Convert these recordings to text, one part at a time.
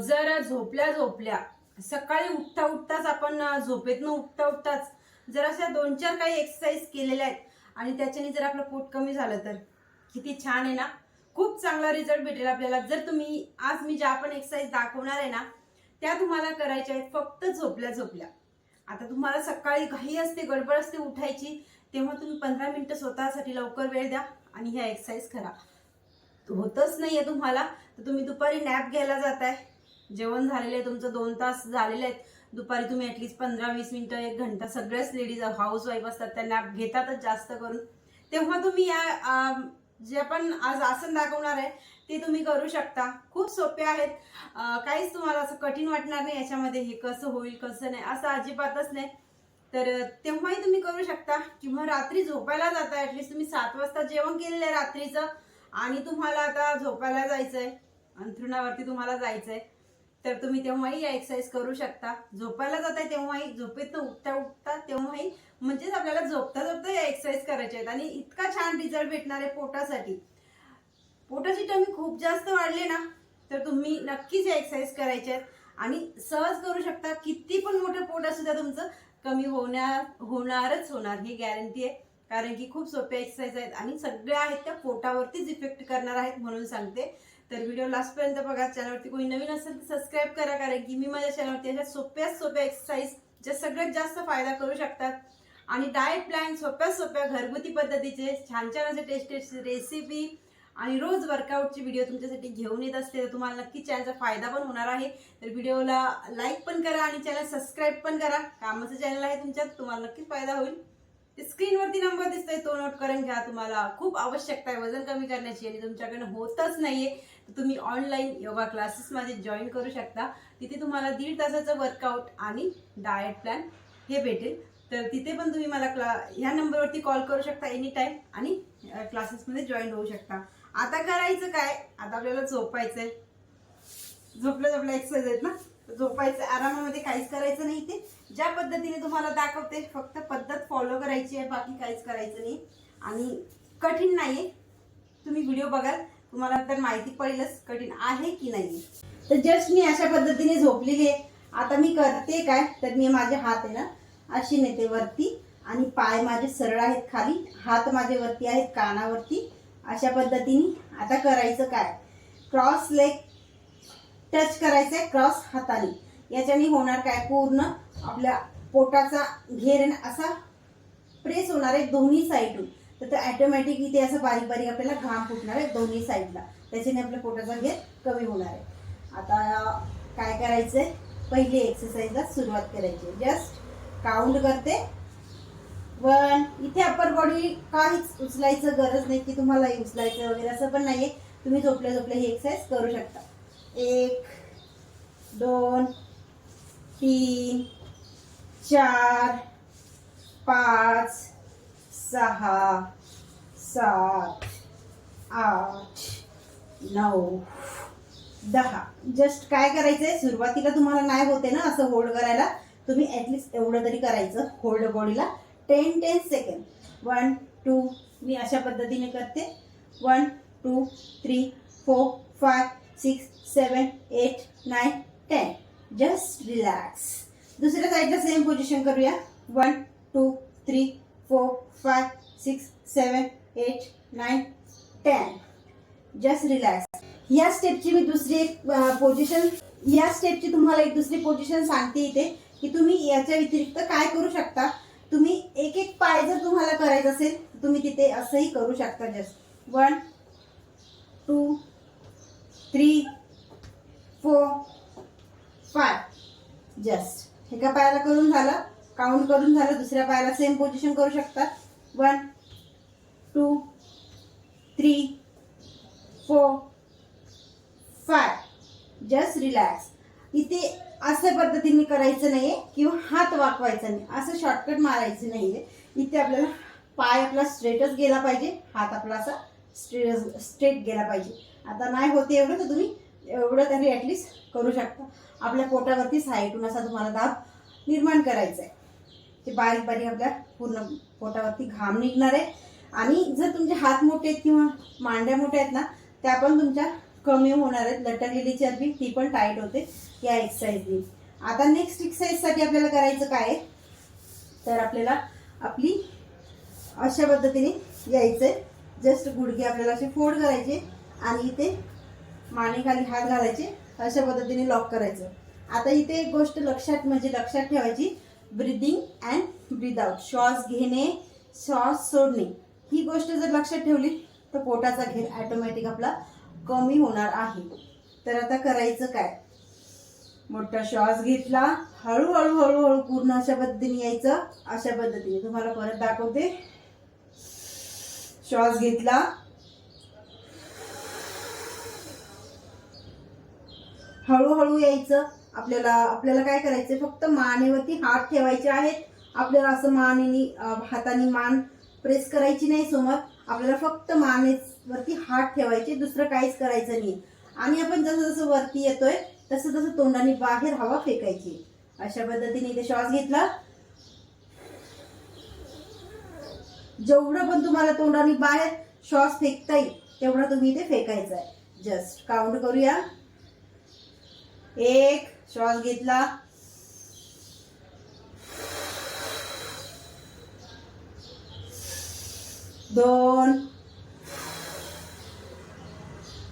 जर झोपल्या झोपल्या. सकाळी उठता उठताच आपण झोपेतनं उठता उठताच जर अशा दोन चार काही एक्सरसाइज केलेल्या आहेत. आणि त्याच्याने जर आपलं पोट कमी झालं तर? किती छान आहे ना? खूप चांगला रिझल्ट भेटेल आपल्याला. जर तुम्ही आज मी ज्या पण एक्सरसाइज दाखवणार आहे ना त्या तुम्हाला करायच्या आहेत फक्त झोपल्या झोपल्या. आता तुम्हाला सकाळी घाई असते गडबड असते उठायची तेव्हा तुम्ही पंधरा मिनटं स्वतःसाठी लवकर वेळ द्या आणि ह्या एक्सरसाइज करा. होतच नाहीये तुम्हाला. तर तुम्ही दुपारी नॅप घ्यायला जाताय. जेवण झालेलं आहे तुमचं दोन तास झालेले आहेत. दुपारी तुम्ही ॲटलिस्ट पंधरा वीस मिनटं एक घंटा सगळ्याच लेडीज हाऊस वाईफ असतात त्या नॅप घेतातच जास्त करून. तेव्हा तुम्ही या जे आपण आज आसन दाखवणार आहे ते तुम्ही करू शकता. खूप सोपे आहेत. काहीच तुम्हाला असं कठीण वाटणार नाही याच्यामध्ये हे कसं होईल कसं नाही असं अजिबातच नाही. तर तेव्हाही तुम्ही करू शकता. किंवा रात्री झोपायला जाता ॲटलिस्ट तुम्ही सात वाजता जेवण केलेलं आहे रात्रीचं. आणि तुम्हाला आता झोपायला जायचंय अंथरुणावरती तुम्हाला जायचंय तर तुम्ही तेव्हाही एक्सरसाइज करू शकता. झोपायला जाताय तेव्हाही झोपेत उठता उठता तेव्हाही म्हणजेच आपल्याला झोपता झोपता या एक्सरसाइज करायचे आहेत. आणि इतका छान रिझल्ट भेटणार आहे पोटासाठी. पोटाची टमी खूप जास्त वाढली ना तर तुम्ही नक्कीच या एक्सरसाइज करायचे आहेत. आणि सहज करू शकता किती पण मोठं पोट असू द्या तुमचं कमी होणार होणारच होणार ही गॅरंटी आहे. कारण की खूप सोप्या एक्सरसाइज आहेत आणि सगळ्या आहेत त्या पोटावरतीच इफेक्ट करणार आहेत म्हणून सांगते. तर व्हिडिओ लास्टपर्यंत बघा. चॅनलवरती कोणी नवीन असेल तर सबस्क्राईब करा कारण की मी माझ्या चॅनलवरती अशा सोप्या सोप्या एक्सरसाइज ज्या सगळ्यात जास्त फायदा करू शकतात. आणि डाएट प्लॅन सोप्या सोप्या घरगुती पद्धतीचे छान छान असे टेस्टेड रेसिपी आणि रोज वर्कआउटची व्हिडिओ तुमच्यासाठी घेऊन येत असते. तर तुम्हाला नक्की चॅनलचा फायदा पण होणार आहे. तर व्हिडिओला लाईक पण करा आणि चॅनल सबस्क्राईब पण करा. कामाचं चॅनल आहे तुमच्यात तुम्हाला नक्कीच फायदा होईल. स्क्रीनवरती नंबर दिसतोय तो नोट करून घ्या तुम्हाला. खूप आवश्यकता आहे वजन कमी करण्याची आणि तुमच्याकडनं होतच नाहीये. तर तुम्ही ऑनलाईन योगा क्लासेसमध्ये जॉईन करू शकता. तिथे तुम्हाला दीड तासाचं वर्कआउट आणि डाएट प्लॅन हे भेटेल. तर तिथे पण तुम्ही मला क्ला ह्या नंबरवरती कॉल करू शकता एनी टाईम आणि क्लासेसमध्ये जॉईन होऊ शकता. आता करायचं काय? आता आपल्याला झोपायचंय. झोपल्या झोपल्या एक्सरसाइज आहेत ना? झोपायचं आरामामध्ये काहीच करायचं नाही ते ज्या पद्धतीने तुम्हाला दाखवते फक्त पद्धत फॉलो करायची आहे बाकी काहीच करायचं नाही. आणि कठीण नाहीये. तुम्ही व्हिडिओ बघाल तुम्हाला तर माहिती पडेलच कठीण आहे की नाही. तर जस्ट मी अशा पद्धतीने झोपलेली आहे. आता मी करते काय तर मी माझे हात आहे ना अशी नेते वरती आणि पाय माझे सरळ आहेत खाली हात माझे वरती आहेत कानावरती. अशा पद्धतीने आता करायचं काय? क्रॉस लेग टच करायचंय क्रॉस हाताने. याच्याने होणार काय? पूर्ण आपल्या पोटाचा घेर असा प्रेस होणार आहे दोन्ही साईडून. तर ते ऑटोमॅटिक इथे असं बारीक बारीक आपल्याला घाम फुटणार आहे दोन्ही साईडला. त्याच्याने आपल्या पोटाचा घेर कमी होणार आहे. आता काय करायचंय? पहिली एक्सरसाइजला सुरुवात करायची. जस्ट काउंट करते. वन इथे अप्पर बॉडी काहीच उचलायचं गरज नाही की तुम्हाला उचलायचं वगैरे असं पण नाहीये. तुम्ही झोपल्या झोपल्या ही एक्सरसाइज करू शकता. एक दोन तीन चार पाच सहा सात आठ नऊ दहा. जस्ट काय करायचं आहे सुरुवातीला तुम्हाला नाही होते ना असं होल्ड करायला. तुम्ही ॲटलिस्ट एवढं तरी करायचं होल्ड बॉडीला ten ten second one two मी अशा पद्धतीने करते. One two three four five six seven eight nine ten. Just relax. दुसऱ्या साईडला सेम पोझिशन करूया. One two three four five six seven eight nine ten. Just relax. या स्टेपची मी दुसरी एक पोझिशन या स्टेपची तुम्हाला एक दुसरी पोझिशन सांगते इथे की तुम्ही याच्या व्यतिरिक्त काय करू शकता? तुम्ही एक एक पाय जर तुम्हाला करायचं असेल तुम्ही तिथे असंही करू शकता. Just one two three four five. Just एका पायाला करून झालं काउंट करून झालं दुसऱ्या पायाला सेम पोझिशन करू शकतात one two three four five just relax इथे असं पद्धतीने करायचं नाही आहे किंवा हात वाकवायचा नाही. असं शॉर्टकट मारायचं नाही आहे इथे आपल्याला पाय आपला स्ट्रेटच गेला पाहिजे हात आपला असा स्ट्रेट स्ट्रेट गेला पाहिजे. आता नाही होते एवढं तर तुम्ही एवढं तरी ॲटलिस्ट करू शकता. आपल्या पोटावरती साईटून असा तुम्हाला दाब निर्माण करायचा आहे. ते बारीक बारीक आपल्या पूर्ण पोटावरती घाम निघणार आहे. आणि जर तुमचे हात मोठे आहेत किंवा मांड्या मोठ्या आहेत ना त्या पण तुमच्या कमी होणार आहेत. लटकलेली चरबी ती पण टाईट होते या एक्सरसाइजनी आता नेक्स्ट एक्सरसाइजसाठी आपल्याला करायचं काय आहे? तर आपल्याला आपली अशा पद्धतीने यायचं आहे जस्ट गुडघे आपल्याला असे फोड करायचे. आणि इथे मानेखाली हात घालायचे अशा पद्धतीने लॉक करायचं. आता इथे एक गोष्ट लक्षात म्हणजे लक्षात ठेवायची ब्रिदिंग अँड ब्रीद आउट श्वास घेणे श्वास सोडणे ही गोष्ट जर लक्षात ठेवली तर पोटाचा घेर ॲटोमॅटिक आपला कमी होणार आहे. तर आता करायचं काय? मोठा श्वास घेतला हळूहळू हळूहळू पूर्ण अशा पद्धतीने यायचं अशा पद्धतीने. तुम्हाला परत दाखवते. श्वास घेतला हळूहळू यायचं. आपल्याला आपल्याला काय करायचं फक्त मानेवरती हात ठेवायचे आहेत. आपल्याला असं मानेनी हाताने मान प्रेस करायची नाही समोर. आपल्याला फक्त मानेवरती हात ठेवायचे. दुसरं काहीच करायचं नाही. आणि आपण जसं जसं वरती येतोय तसं तसं तोंडाने बाहेर हवा फेकायची. अशा पद्धतीने इथे श्वास घेतला. जेवढं पण तुम्हाला तोंडाने बाहेर श्वास फेकता येईल तेवढा तुम्ही इथे फेकायचा आहे जस्ट काउंट करूया. एक श्वास घेतला. दोन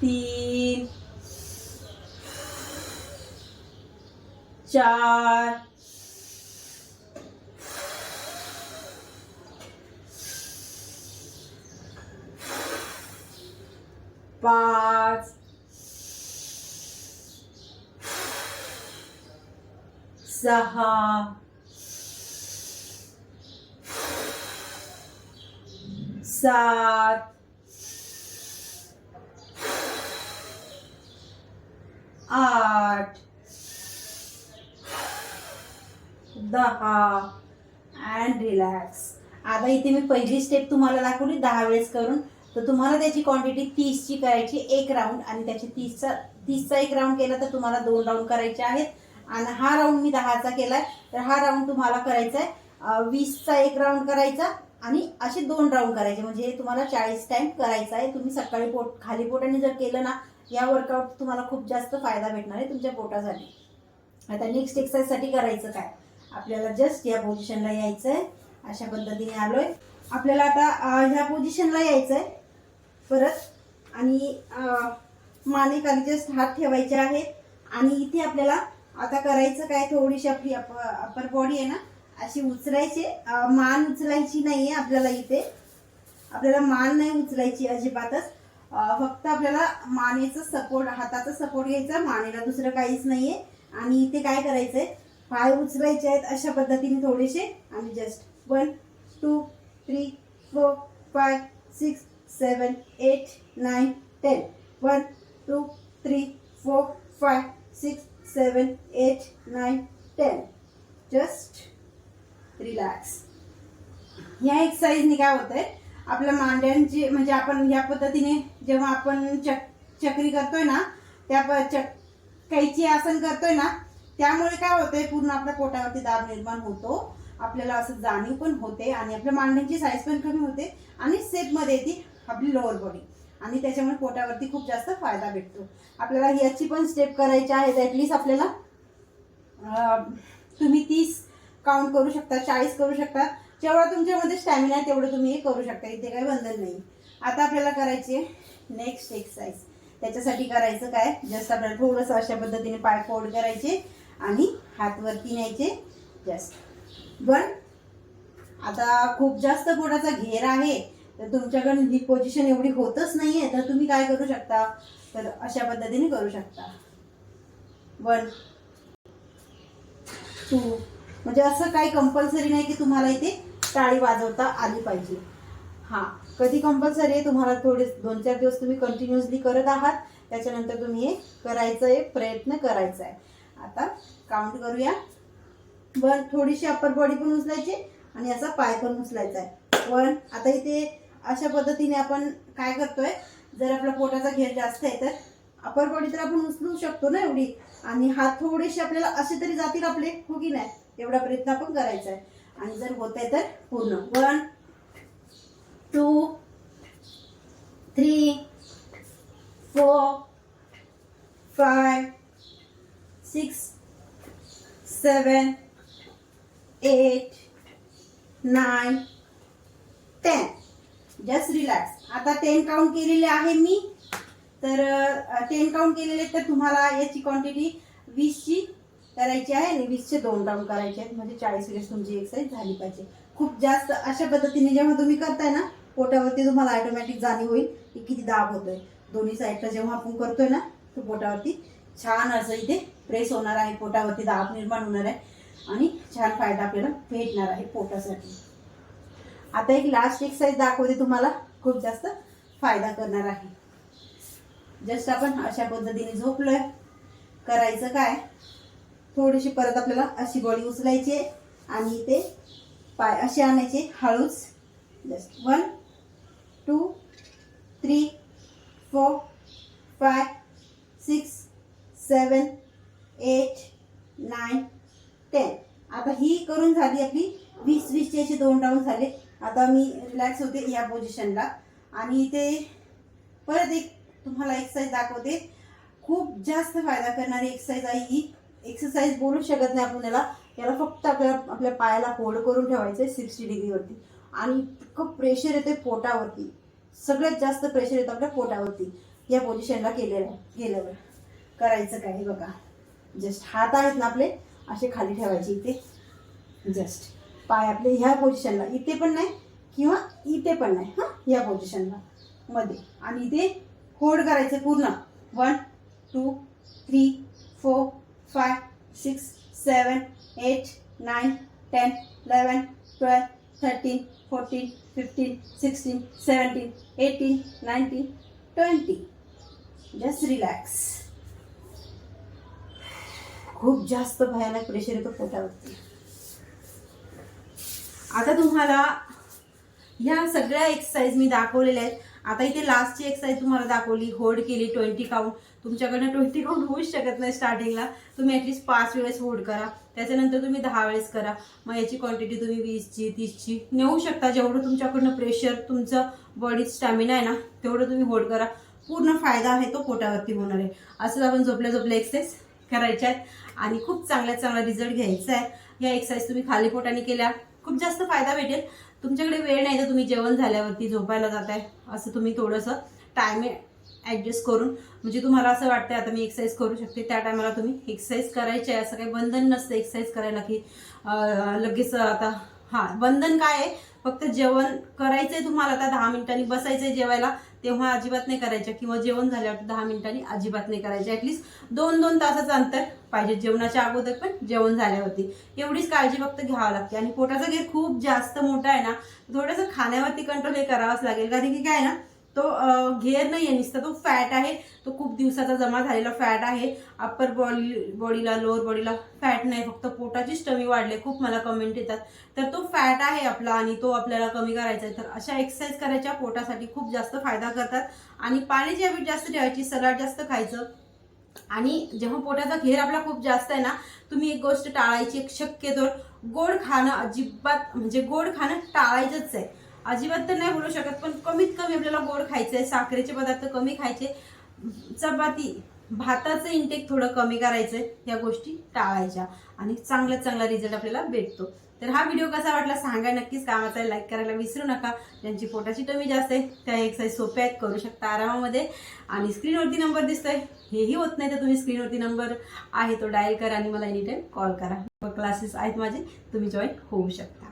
तीन चार पाच सहा. सात. आठ. दहा. अँड रिलॅक्स आता इथे मी पहिली स्टेप तुम्हाला दाखवली दहा वेळेस करून. तर तुम्हाला त्याची क्वांटिटी तीसची करायची एक राऊंड आणि त्याची तीसचा तीसचा एक राऊंड केला तर तुम्हाला दोन राऊंड करायचे आहेत. आणि हा राऊंड मी दहाचा केलाय. तर हा राऊंड तुम्हाला करायचा आहे वीसचा एक राऊंड करायचा आणि असे दोन राऊंड करायचे. म्हणजे हे तुम्हाला चाळीस टाइम करायचा आहे तुम्ही सकाळी पोट खाली पोटाने जर केलं ना या वर्कआउट तुम्हाला खूप जास्त फायदा भेटणार आहे तुमच्या पोटासाठी. आता नेक्स्ट एक्सरसाइजसाठी करायचं काय? आपल्याला जस्ट या पोझिशनला यायचं आहे अशा पद्धतीने आलोय. आपल्याला आता ह्या पोझिशनला यायचं आहे परत आणि माने खाली जस्ट हात ठेवायचे आहेत. आणि इथे आपल्याला आता करायचं काय थोडीशी आपली अपर बॉडी आहे ना अशी उचलायची मान उचलायची नाही आहे आपल्याला इथे. आपल्याला मान नाही उचलायची अजिबातच. फक्त आपल्याला मानेचा सपोर्ट हाताचा सपोर्ट घ्यायचा मानेला दुसरं काहीच नाही आहे आणि इथे काय करायचं आहे पाय उचलायचे आहेत अशा पद्धतीने थोडेसे. आणि just one two three four five six seven eight nine ten one two three four five six seven eight nine ten just relax ह्या एक्सरसाइजने काय होतंय? आपल्या मांड्यांची म्हणजे आपण ह्या पद्धतीने जेव्हा आपण चक चक्री करतोय ना त्या प- चक कैची आसन करतोय ना त्यामुळे काय होतंय? पूर्ण आपल्या पोटावरती दाब निर्माण होतो. आपल्याला असं जाणीव पण होते आणि आपल्या मांड्यांची साईज पण कमी होते आणि सेपमध्ये येते आपली लोअर बॉडी आणि त्याच्यामुळे पोटावरती खूप जास्त फायदा भेटतो. आपल्याला याची पण स्टेप करायची आहे. ॲटलिस्ट आपल्याला तुम्ही तीस काउंट करू शकता चाळीस करू शकता. जेवढा तुमच्यामध्ये स्टॅमिना आहे तेवढं तुम्ही हे करू शकता. इथे काही बंधन नाही. आता आपल्याला करायची आहे नेक्स्ट एक्सरसाइज त्याच्यासाठी करायचं काय? जस्ट आपल्याला थोडंसं अशा पद्धतीने पाय फोल्ड करायचे आणि हातवरती न्यायचे. जस्ट वन आता खूप जास्त पोटाचा घेर आहे तर तुमच्याकडून ही पोझिशन एवढी होतच नाहीये तर तुम्ही काय करू शकता? तर अशा पद्धतीने करू शकता. वन टू म्हणजे असं काही कंपल्सरी नाही की तुम्हाला इथे टाळी वाजवता आली पाहिजे. हां कधी कंपल्सरी आहे? तुम्हाला थोडे दोन चार दिवस तुम्ही कंटिन्युअसली करत आहात. त्याच्यानंतर तुम्ही हे करायचं आहे प्रयत्न करायचा आहे आता काउंट करूया. वन थोडीशी अप्पर बॉडी पण उचलायची आणि असा पाय पण उचलायचा आहे वन आता इथे अशा पद्धतीने आपण काय करतोय जर आपला पोटाचा घेर जास्त आहे तर अपर बॉडी तर आपण उचलू शकतो ना एवढी. आणि हात थोडेसे आपल्याला असे तरी जातील आपले हो की नाही? एवढा प्रयत्न आपण करायचा आहे. आणि जर होत आहे तर पूर्ण. One two three four five six seven eight nine ten. Just relax आता टेन काउंट केलेले आहे मी. तर टेन काउंट केलेले तर तुम्हाला याची क्वांटिटी वीसची करायची आहे आणि वीसचे दोन राऊंड करायचे आहेत. म्हणजे चाळीस वेळेस तुमची एक्सरसाइज झाली पाहिजे. खूप जास्त अशा पद्धतीने जेव्हा तुम्ही करताय ना पोटावरती तुम्हाला ऑटोमॅटिक जाणीव होईल की किती दाब होतोय. दोन्ही साईडला जेव्हा आपण करतोय ना तर पोटावरती छान असं इथे प्रेस होणार आहे. पोटावरती दाब निर्माण होणार आहे. आणि छान फायदा आपल्याला भेटणार आहे पोटासाठी. आता एक लास्ट एक्सरसाइज दाखवते तुम्हाला. खूप जास्त फायदा करणार आहे. जस्ट आपण अशा पद्धतीने झोपलोय. करायचं काय? थोडीशी परत आपल्याला अशी बॉडी उचलायची आहे आणि ते पाय असे आणायचे. हळूच. Just one two three four five six seven eight nine ten आता ही करून झाली आपली वीस वीसचे असे दोन राऊंड झाले. आता मी रिलॅक्स होते या पोझिशनला आणि इथे परत एक तुम्हाला एक्सरसाइज दाखवते. खूप जास्त फायदा करणारी एक्सरसाइज आहे ही. एक्सरसाइज बोलू शकत नाही आपण याला. याला फक्त आपल्याला आपल्या पायाला होल्ड करून ठेवायचं आहे सिक्स्टी डिग्रीवरती आणि इतकं प्रेशर येते पोटावरती. सगळ्यात जास्त प्रेशर येतं आपल्या पोटावरती. या पोझिशनला केलेलं गेल्यावर करायचं काय बघा. जस्ट हात आहेत ना आपले असे खाली ठेवायचे इथे. जस्ट पाय आपले ह्या पोझिशनला इथे पण नाही किंवा इथे पण नाही. हां? ह्या पोझिशनला मध्ये. आणि इथे होल्ड करायचं पूर्ण. One two three four five six seven eight nine ten eleven twelve thirteen fourteen fifteen sixteen seventeen eighteen nineteen twenty just relax खूप जास्त भयानक प्रेशर येतो पोटावरती. आता तुम्हाला ह्या सगळ्या एक्सरसाइज मी दाखवलेल्या आहेत. आता इथे लास्टची एक्सरसाइज तुम्हाला दाखवली. होल्ड केली ट्वेंटी काउंट तुमच्याकडनं ट्वेंटी काउंट होऊच शकत नाही स्टार्टिंगला तुम्ही ॲटलिस्ट पाच वेळेस होल्ड करा. त्याच्यानंतर तुम्ही दहा वेळेस करा. मग याची क्वांटिटी तुम्ही वीसची तीसची नेऊ शकता. जेवढं तुमच्याकडनं प्रेशर तुमचं बॉडीत स्टॅमिना आहे ना तेवढं तुम्ही होल्ड करा. पूर्ण फायदा आहे तो पोटावरती होणार आहे. असंच आपण झोपल्या झोपल्या एक्सरसाइज करायच्या आहेत. आणि खूप चांगल्या चांगला रिझल्ट घ्यायचा आहे. या एक्सरसाइज तुम्ही खाली पोटाने केल्या. खूप जास्त फायदा भेटेल. तुमच्याकडे वेळ नाही तर तुम्ही जेवण झाल्यावरती झोपायला जाताय. असं तुम्ही थोडंसं टाईम ॲडजस्ट करून म्हणजे तुम्हाला असं वाटतं आता मी एक्सरसाइज करू शकते. त्या टायमाला तुम्ही एक्सरसाइज करायची आहे असं काही बंधन नसतं. एक्सरसाइज करायला की लगेच आता हां बंधन काय आहे? फक्त जेवण करायचंय तुम्हाला आता दहा मिनिटांनी बसायचंय जेवायला तेव्हा अजिबात नाही करायच्या किंवा जेवण झाल्यावर दहा मिनिटांनी अजिबात नाही करायच्या ॲटलिस्ट दोन दोन तासाचं अंतर पाहिजे. जेवणाच्या अगोदर पण जेवण झाल्यावरती. एवढीच काळजी फक्त घ्यावं लागते. आणि पोटाचा घेर खूप जास्त मोठा आहे ना थोडंसं खाण्यावरती कंट्रोल हे करावंच लागेल. कारण की काय ना तो घेर नाही आहे नुसता तो फॅट आहे. तो खूप दिवसाचा जमा झालेला फॅट आहे. अप्पर बॉडी बॉडीला लोअर बॉडीला फॅट नाही फक्त पोटाचीच स्टमी वाढले. खूप मला कमेंट येतात. तर तो फॅट आहे आपला आणि तो आपल्याला कमी करायचा आहे. तर अशा एक्सरसाइज करायच्या पोटासाठी खूप जास्त फायदा करतात. आणि पाण्याची हॅबिट जास्त ठेवायची सलाड जास्त खायचं. आणि जेव्हा पोटाचा घेर आपला खूप जास्त आहे ना तुम्ही एक गोष्ट टाळायची एक शक्यतो. गोड खाणं अजिबात म्हणजे गोड खाणं टाळायचंच आहे. अजिबात तर नाही बोलू शकत पण कमीत कमी आपल्याला गोड खायचं आहे साखरेचे पदार्थ कमी खायचे. चपाती भाताचं इंटेक थोडं कमी करायचं आहे या गोष्टी टाळायच्या. आणि चांगला चांगला रिझल्ट आपल्याला भेटतो. तर हा व्हिडिओ कसा वाटला सांगा नक्कीच कामाचा आहे लाईक करायला विसरू नका. ज्यांची पोटाची टमी जास्त आहे त्या एक्सरसाइज सोप्या आहेत करू शकता आरामामध्ये. आणि स्क्रीनवरती नंबर दिसतोय हेही होत नाही तर तुम्ही स्क्रीनवरती नंबर आहे तो डायल करा आणि मला एनी टाईम कॉल करा. क्लासेस आहेत माझे तुम्ही जॉईन होऊ शकता.